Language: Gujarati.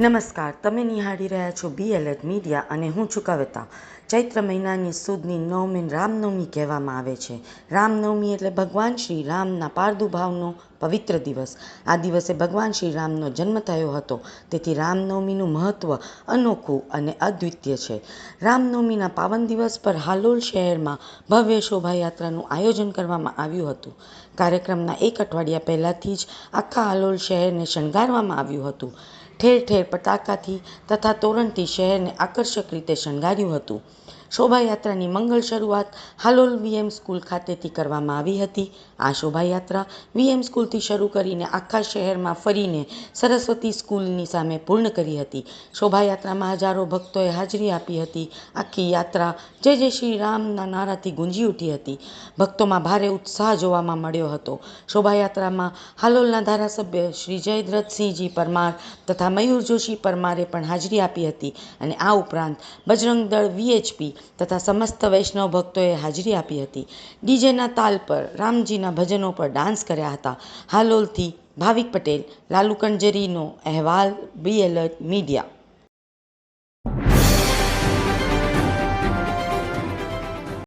નમસ્કાર, તમે નિહાળી રહ્યા છો બી એલર્ટ મીડિયા અને હું છું કવિતા. ચૈત્ર મહિનાની સુદની નવમીને રામનવમી કહેવામાં આવે છે. રામનવમી એટલે ભગવાન શ્રી રામના પારદુભાવનો પવિત્ર દિવસ. આ દિવસે ભગવાન શ્રી રામનો જન્મ થયો હતો. તેથી રામનવમીનું મહત્ત્વ અનોખું અને અદ્વિતીય છે. રામનવમીના પાવન દિવસ પર હાલોલ શહેરમાં ભવ્ય શોભાયાત્રાનું આયોજન કરવામાં આવ્યું હતું. કાર્યક્રમના એક અઠવાડિયા પહેલાંથી જ આખા હાલોલ શહેરને શણગારવામાં આવ્યું હતું. ઠેર ઠેર પતાકાથી તથા તોરણથી શહેરને આકર્ષક રીતે શણગાર્યું હતું. શોભાયાત્રાની મંગળ શરૂઆત હાલોલ વીએમ સ્કૂલ ખાતેથી કરવામાં આવી હતી. આ શોભાયાત્રા વીએમ સ્કૂલથી શરૂ કરીને આખા શહેરમાં ફરીને સરસ્વતી સ્કૂલની સામે પૂર્ણ કરી હતી. શોભાયાત્રામાં હજારો ભક્તોએ હાજરી આપી હતી. આખી યાત્રા જય જય શ્રી રામના નારાથી ગુંજી ઉઠી હતી. ભક્તોમાં ભારે ઉત્સાહ જોવામાં મળ્યો હતો. શોભાયાત્રામાં હાલોલના ધારાસભ્ય શ્રી જયદ્રથસિંહજી પરમાર તથા મયુર જોશી પરમારે પણ હાજરી આપી હતી અને આ ઉપરાંત બજરંગ દળ વીએચપી તથા સમસ્ત વૈષ્ણવ ભક્તોએ હાજરી આપી હતી. ડીજેના તાલ પર રામજીના ભજનો પર ડાન્સ કર્યા હતા. હાલોલથી ભાવિક પટેલ, લાલુ કંજરીનો અહેવાલ, બી એલર્ટ મીડિયા.